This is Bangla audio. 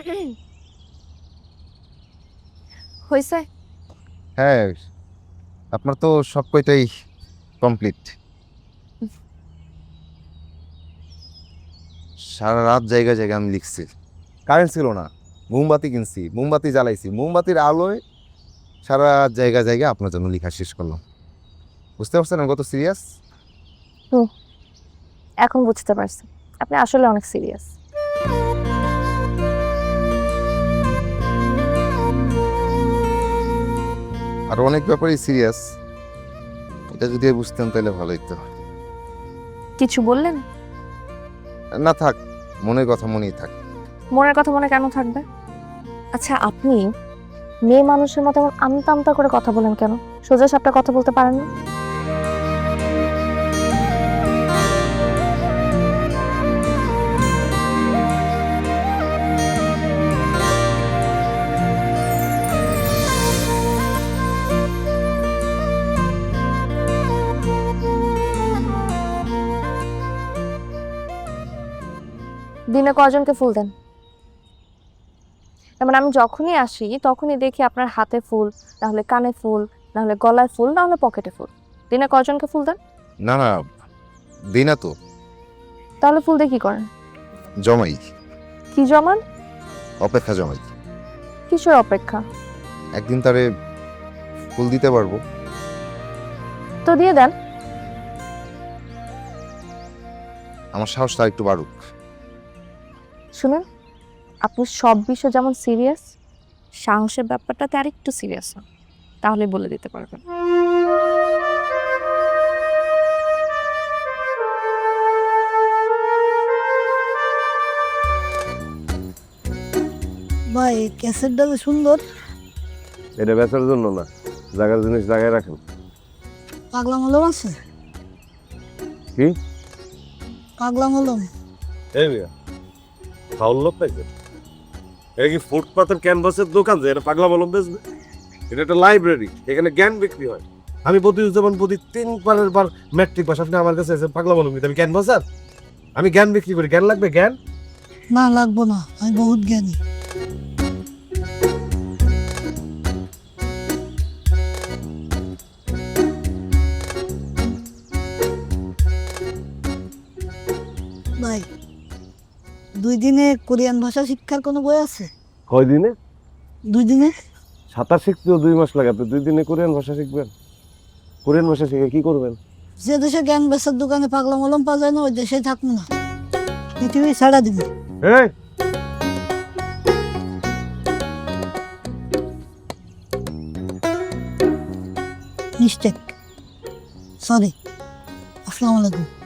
হয়েছে হ্যাঁ আপনার তো সব কয়টাই কমপ্লিট সারা রাত জায়গা জায়গায় আমি লিখছি। কারেন্ট ছিল না। মোমবাতি কিনছি মোমবাতি জ্বালাইছি। মোমবাতির আলোয় সারা রাত জায়গা জায়গায় আপনার জন্য লেখা শেষ করলাম। বুঝতে পারছেন আমি কত সিরিয়াস এখন বুঝতে পারছি। আপনি আসলে অনেক সিরিয়াস আর অনেক ব্যাপারেই সিরিয়াস এটা যদি বুঝতেন তাহলে ভালো হতো কিছু বললেন? না থাক মনের কথা মনেই থাক। মনের কথা মনে কেন থাকবে? আচ্ছা আপনি মেয়ে মানুষের মতো এমন আমতা আমতা করে কথা বলেন কেন? সোজা সাপটা কথা বলতে পারেন না? দিনে কজনকে ফুল দেন? মানে আমি যখনই আসি তখনই দেখি আপনার হাতে ফুল না হলে কানে ফুল না হলে গলায় ফুল না হলে পকেটে ফুল। দিনে কজনকে ফুল দেন? না না দিই না তো। তাহলে ফুল দিয়ে কি করেন? জমাই। কি জমান? অপেক্ষা জমাই। কিসের অপেক্ষা? একদিন তারে ফুল দিতে পারব। তো দিয়ে দেন। আমার সাহসটা একটু বাড়ুক। শুনুন আপনি সব বিষয় যেমন সিরিয়াস সাহসের ব্যাপারটাতে আরেকটু সিরিয়াস হন তাহলে বলে দিতে পারবেন। ভাই ক্যাসেটটা যে সুন্দর। এটা বেচার জন্য না জায়গার জিনিস জায়গায় রাখেন। পাগলা মলম আছে? কি? পাগলা মলম। এই ফাউল লোক পাইছে এটা কি ফুটপাতের ক্যানভাসের দোকান যে? এটা পাগলা মলম বেচবে? এটা একটা লাইব্রেরি এখানে জ্ঞান বিক্রি হয়। আমি প্রতি যেমন প্রতি তিন পারের বার ম্যাট্রিক পাস। আপনি আমার কাছে এসে পাগলা নিতে আমি ক্যানভাসার? আমি জ্ঞান বিক্রি করি। জ্ঞান লাগবে? জ্ঞান? না লাগবো না। আমি বহুত জ্ঞানী। ভাই দুই দিনে কোরিয়ান ভাষা শিক্ষার কোনো বই আছে? কয় দিনে? দুই দিনে? সাঁতার শিখতেও দুই মাস লাগে। আপনি দুই দিনে কোরিয়ান ভাষা শিখবেন? কোরিয়ান ভাষা শিখে কি করবেন? যে দেশে জ্ঞান বেচার দোকানে পাগলা মলম পাওয়া যায় না ওই দেশে থাকব না। পৃথিবী ছাড়া দিব। এই! মিস্টেক সরি আসসালামু আলাইকুম